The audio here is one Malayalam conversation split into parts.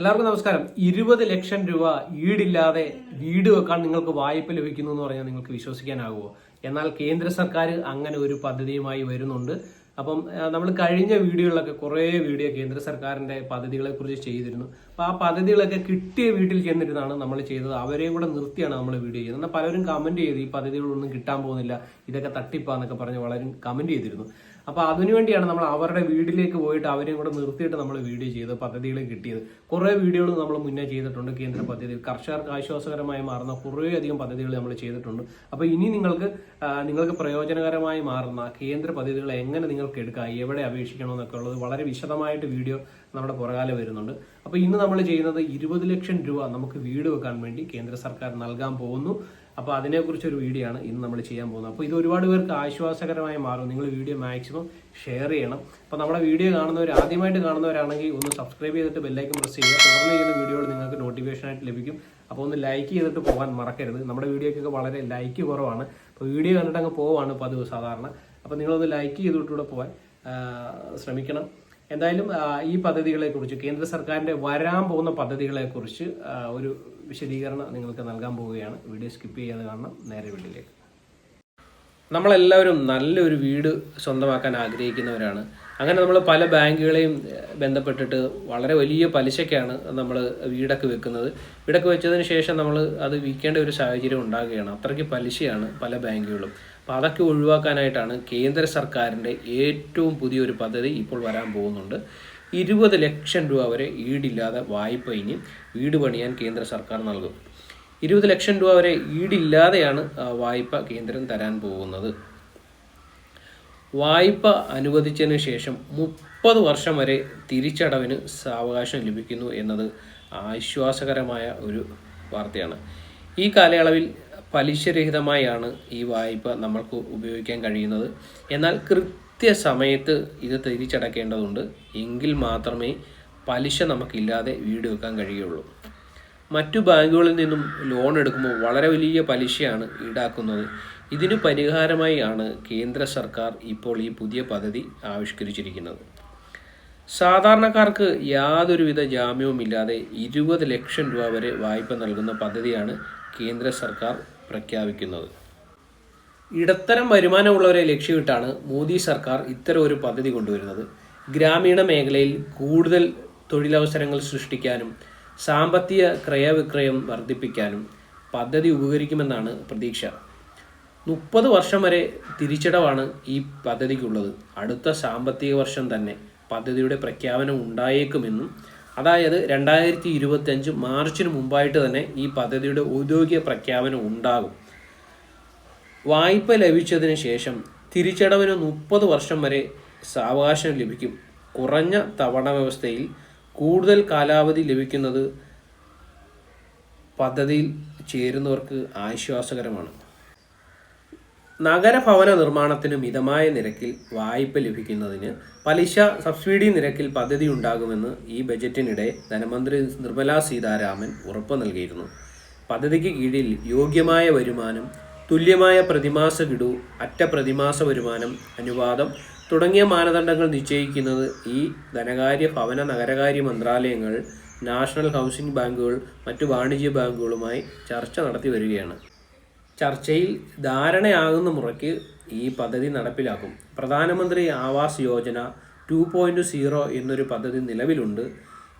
എല്ലാവർക്കും നമസ്കാരം. ഇരുപത് ലക്ഷം രൂപ ഈടില്ലാതെ വീട് വെക്കാൻ നിങ്ങൾക്ക് വായ്പ ലഭിക്കുന്നു എന്ന് പറഞ്ഞാൽ നിങ്ങൾക്ക് വിശ്വസിക്കാനാകുമോ? എന്നാൽ കേന്ദ്ര സർക്കാർ അങ്ങനെ ഒരു പദ്ധതിയുമായി വരുന്നുണ്ട്. അപ്പം നമ്മൾ കഴിഞ്ഞ വീഡിയോകളിലൊക്കെ കുറേ വീഡിയോ കേന്ദ്ര സർക്കാരിന്റെ പദ്ധതികളെ കുറിച്ച് ചെയ്തിരുന്നു. അപ്പോൾ ആ പദ്ധതികളൊക്കെ കിട്ടിയ വീട്ടിൽ ചെന്നിരുന്നാണ് നമ്മൾ ചെയ്തത്. അവരെയും കൂടെ നിർത്തിയാണ് നമ്മൾ വീഡിയോ ചെയ്യുന്നത്. എന്നാൽ പലരും കമന്റ് ചെയ്തു ഈ പദ്ധതികളൊന്നും കിട്ടാൻ പോകുന്നില്ല. ഇതൊക്കെ തട്ടിപ്പാന്നൊക്കെ പറഞ്ഞ് വളരെ കമന്റ് ചെയ്തിരുന്നു. അപ്പോൾ അതിനുവേണ്ടിയാണ് നമ്മൾ അവരുടെ വീട്ടിലേക്ക് പോയിട്ട് അവരെയും കൂടെ നിർത്തിയിട്ട് നമ്മൾ വീഡിയോ ചെയ്ത് പദ്ധതികൾ കിട്ടിയത്. കുറേ വീഡിയോകൾ നമ്മൾ മുന്നേ ചെയ്തിട്ടുണ്ട് കേന്ദ്ര പദ്ധതി. കർഷകർക്ക് ആശ്വാസകരമായി മാറുന്ന കുറേ അധികം പദ്ധതികൾ നമ്മൾ ചെയ്തിട്ടുണ്ട്. അപ്പോൾ ഇനി നിങ്ങൾക്ക് നിങ്ങൾക്ക് പ്രയോജനകരമായി മാറുന്ന കേന്ദ്ര പദ്ധതികൾ എങ്ങനെ നിങ്ങൾക്ക് എടുക്കാം എവിടെ അപേക്ഷിക്കണം എന്നൊക്കെ ഉള്ളത് വളരെ വിശദമായിട്ട് വീഡിയോ നമ്മുടെ പുറകാലെ വരുന്നുണ്ട്. അപ്പോൾ ഇന്ന് നമ്മൾ ചെയ്യുന്നത് ഇരുപത് ലക്ഷം രൂപ നമുക്ക് വീട് വെക്കാൻ വേണ്ടി കേന്ദ്ര സർക്കാർ നൽകാൻ പോകുന്നു. അപ്പോൾ അതിനെക്കുറിച്ച് ഒരു വീഡിയോ ആണ് ഇന്ന് നമ്മൾ ചെയ്യാൻ പോകുന്നത്. അപ്പോൾ ഇത് ഒരുപാട് പേർക്ക് ആശ്വാസകരമായി മാറും. നിങ്ങൾ വീഡിയോ മാക്സിമം ഷെയർ ചെയ്യണം. അപ്പോൾ നമ്മുടെ വീഡിയോ കാണുന്നവർ ആദ്യമായിട്ട് കാണുന്നവരാണെങ്കിൽ ഒന്ന് സബ്സ്ക്രൈബ് ചെയ്തിട്ട് ബെല്ലൈക്കൻ പ്രസ് ചെയ്യുക. തുടർന്ന് ചെയ്യുന്ന വീഡിയോകൾ നിങ്ങൾക്ക് നോട്ടിഫിക്കേഷൻ ആയിട്ട് ലഭിക്കും. അപ്പോൾ ഒന്ന് ലൈക്ക് ചെയ്തിട്ട് പോകാൻ മറക്കരുത്. നമ്മുടെ വീഡിയോക്കൊക്കെ വളരെ ലൈക്ക് കുറവാണ്. അപ്പോൾ വീഡിയോ കണ്ടിട്ട് അങ്ങ് പോവാണ് പതിവ് സാധാരണ. അപ്പോൾ നിങ്ങളൊന്ന് ലൈക്ക് ചെയ്തിട്ടൂടെ പോകാൻ ശ്രമിക്കണം. എന്തായാലും ഈ പദ്ധതികളെക്കുറിച്ച് കേന്ദ്ര സർക്കാരിന്റെ വരാൻ പോകുന്ന പദ്ധതികളെക്കുറിച്ച് ഒരു വിശദീകരണം നിങ്ങൾക്ക് നൽകാൻ പോവുകയാണ്. വീഡിയോ സ്കിപ്പ് ചെയ്യാതെ കാണണം. നേരെ വീട്ടിലേക്ക്. നമ്മളെല്ലാവരും നല്ലൊരു വീട് സ്വന്തമാക്കാൻ ആഗ്രഹിക്കുന്നവരാണ്. അങ്ങനെ നമ്മൾ പല ബാങ്കുകളെയും ബന്ധപ്പെട്ടിട്ട് വളരെ വലിയ പലിശയ്ക്കാണ് നമ്മൾ വീടൊക്കെ വെക്കുന്നത്. വീടൊക്കെ വെച്ചതിന് ശേഷം നമ്മൾ അത് വിൽക്കേണ്ട ഒരു സാഹചര്യം ഉണ്ടാകുകയാണ്. അത്രയ്ക്ക് പലിശയാണ് പല ബാങ്കുകളും. അപ്പോൾ അതൊക്കെ ഒഴിവാക്കാനായിട്ടാണ് കേന്ദ്ര സർക്കാരിന്റെ ഏറ്റവും പുതിയൊരു പദ്ധതി ഇപ്പോൾ വരാൻ പോകുന്നുണ്ട്. ഇരുപത് ലക്ഷം രൂപ വരെ ഈടില്ലാതെ വായ്പ ഇനി വീട് പണിയാൻ കേന്ദ്ര സർക്കാർ നൽകും. ഇരുപത് ലക്ഷം രൂപ വരെ ഈടില്ലാതെയാണ് വായ്പ കേന്ദ്രം തരാൻ പോകുന്നത്. വായ്പ അനുവദിച്ചതിന് ശേഷം മുപ്പത് വർഷം വരെ തിരിച്ചടവിന് സാവകാശം ലഭിക്കുന്നു എന്നത് ആശ്വാസകരമായ ഒരു വാർത്തയാണ്. ഈ കാലയളവിൽ പലിശരഹിതമായാണ് ഈ വായ്പ നമ്മൾക്ക് ഉപയോഗിക്കാൻ കഴിയുന്നത്. എന്നാൽ കൃത്യസമയത്ത് ഇത് തിരിച്ചടക്കേണ്ടതുണ്ട്. എങ്കിൽ മാത്രമേ പലിശ നമുക്കില്ലാതെ വീട് വെക്കാൻ കഴിയുള്ളൂ. മറ്റു ബാങ്കുകളിൽ നിന്നും ലോൺ എടുക്കുമ്പോൾ വളരെ വലിയ പലിശയാണ് ഈടാക്കുന്നത്. ഇതിനു പരിഹാരമായി ആണ് കേന്ദ്ര സർക്കാർ ഇപ്പോൾ ഈ പുതിയ പദ്ധതി ആവിഷ്കരിച്ചിരിക്കുന്നത്. സാധാരണക്കാർക്ക് യാതൊരുവിധ ജാമ്യവുമില്ലാതെ ഇരുപത് ലക്ഷം രൂപ വരെ വായ്പ നൽകുന്ന പദ്ധതിയാണ് കേന്ദ്ര സർക്കാർ പ്രഖ്യാപിക്കുന്നത്. ഇടത്തരം വരുമാനമുള്ളവരെ ലക്ഷ്യമിട്ടാണ് മോദി സർക്കാർ ഇത്തരം ഒരു പദ്ധതി കൊണ്ടുവരുന്നത്. ഗ്രാമീണ മേഖലയിൽ കൂടുതൽ തൊഴിലവസരങ്ങൾ സൃഷ്ടിക്കാനും സാമ്പത്തിക ക്രയവിക്രയം വർദ്ധിപ്പിക്കാനും പദ്ധതി ഉപകരിക്കുമെന്നാണ് പ്രതീക്ഷ. മുപ്പത് വർഷം വരെ തിരിച്ചടവാണ് ഈ പദ്ധതിക്കുള്ളത്. അടുത്ത സാമ്പത്തിക വർഷം തന്നെ പദ്ധതിയുടെ പ്രഖ്യാപനം ഉണ്ടായേക്കുമെന്നും അതായത് രണ്ടായിരത്തി ഇരുപത്തി അഞ്ച് മാർച്ചിന് മുമ്പായിട്ട് തന്നെ ഈ പദ്ധതിയുടെ ഔദ്യോഗിക പ്രഖ്യാപനം ഉണ്ടാകും. വായ്പ ലഭിച്ചതിന് ശേഷം തിരിച്ചടവിന് മുപ്പത് വർഷം വരെ സാവകാശം ലഭിക്കും. കുറഞ്ഞ തവണ വ്യവസ്ഥയിൽ കൂടുതൽ കാലാവധി ലഭിക്കുന്നത് പദ്ധതിയിൽ ചേരുന്നവർക്ക് ആശ്വാസകരമാണ്. നഗരഭവന നിർമ്മാണത്തിന് മിതമായ നിരക്കിൽ വായ്പ ലഭിക്കുന്നതിന് പലിശ സബ്സിഡി നിരക്കിൽ പദ്ധതി ഉണ്ടാകുമെന്ന് ഈ ബജറ്റിനിടെ ധനമന്ത്രി നിർമ്മലാ സീതാരാമൻ ഉറപ്പ് നൽകിയിരുന്നു. പദ്ധതിക്ക് കീഴിൽ യോഗ്യമായ വരുമാനം തുല്യമായ പ്രതിമാസ ഗഡു അറ്റ പ്രതിമാസ വരുമാനം അനുപാതം തുടങ്ങിയ മാനദണ്ഡങ്ങൾ നിശ്ചയിക്കുന്നത് ഈ ധനകാര്യ ഭവന നഗരകാര്യ മന്ത്രാലയങ്ങൾ നാഷണൽ ഹൗസിംഗ് ബാങ്കുകൾ മറ്റു വാണിജ്യ ബാങ്കുകളുമായി ചർച്ച നടത്തി വരികയാണ്. ചർച്ചയിൽ ധാരണയാകുന്ന മുറയ്ക്ക് ഈ പദ്ധതി നടപ്പിലാക്കും. Pradhanmantri Awas Yojana two point zero എന്നൊരു പദ്ധതി നിലവിലുണ്ട്.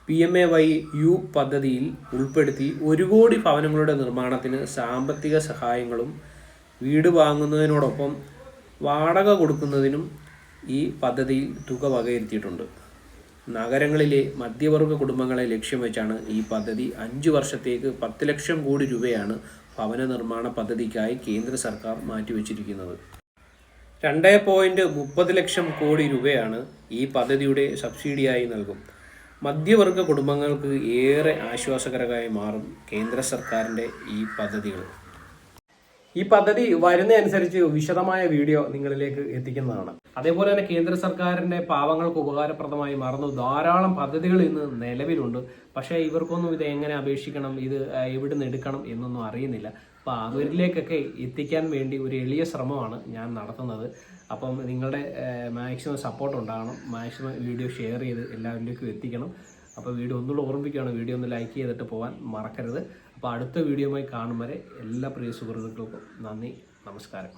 P M A Y U പദ്ധതിയിൽ ഉൾപ്പെടുത്തി ഒരു കോടി ഭവനങ്ങളുടെ നിർമ്മാണത്തിന് സാമ്പത്തിക സഹായങ്ങളും വീട് വാങ്ങുന്നതിനോടൊപ്പം വാടക കൊടുക്കുന്നതിനും ഈ പദ്ധതിയിൽ തുക വകയിരുത്തിയിട്ടുണ്ട്. നഗരങ്ങളിലെ മധ്യവർഗ കുടുംബങ്ങളെ ലക്ഷ്യം വെച്ചാണ് ഈ പദ്ധതി. അഞ്ച് വർഷത്തേക്ക് പത്ത് ലക്ഷം കോടി രൂപയാണ് ഭവന നിർമ്മാണ പദ്ധതിക്കായി കേന്ദ്ര സർക്കാർ മാറ്റിവെച്ചിരിക്കുന്നത്. രണ്ട് പോയിന്റ് മുപ്പത് ലക്ഷം കോടി രൂപയാണ് ഈ പദ്ധതിയുടെ സബ്സിഡിയായി നൽകും. മധ്യവർഗ കുടുംബങ്ങൾക്ക് ഏറെ ആശ്വാസകരമായി മാറും കേന്ദ്ര സർക്കാരിന്റെ ഈ പദ്ധതികൾ. ഈ പദ്ധതി വരുന്നതനുസരിച്ച് വിശദമായ വീഡിയോ നിങ്ങളിലേക്ക് എത്തിക്കുന്നതാണ്. അതേപോലെ തന്നെ കേന്ദ്ര സർക്കാരിന്റെ പാവങ്ങൾക്ക് ഉപകാരപ്രദമായി മാറുന്ന. ധാരാളം പദ്ധതികൾ ഇന്ന് നിലവിലുണ്ട്. പക്ഷേ ഇവർക്കൊന്നും ഇത് എങ്ങനെ അപേക്ഷിക്കണം? ഇത് എവിടെ നിന്ന് എടുക്കണം എന്നൊന്നും അറിയുന്നില്ല. അപ്പോൾ അവരിലേക്കൊക്കെ എത്തിക്കാൻ വേണ്ടി ഒരു എളിയ ശ്രമമാണ് ഞാൻ നടത്തുന്നത്. അപ്പം നിങ്ങളുടെ മാക്സിമം സപ്പോർട്ട് ഉണ്ടാകണം. മാക്സിമം വീഡിയോ ഷെയർ ചെയ്ത് എല്ലാവരിലേക്കും എത്തിക്കണം. അപ്പോൾ വീഡിയോ ഒന്നുകൂടെ ഓർമ്മിക്കുകയാണ് വീഡിയോ ഒന്ന് ലൈക്ക് ചെയ്തിട്ട് പോകാൻ മറക്കരുത്. അപ്പോൾ അടുത്ത വീഡിയോയുമായി കാണും വരെ എല്ലാ പ്രിയ സുഹൃത്തുക്കൾക്കും നന്ദി നമസ്കാരം.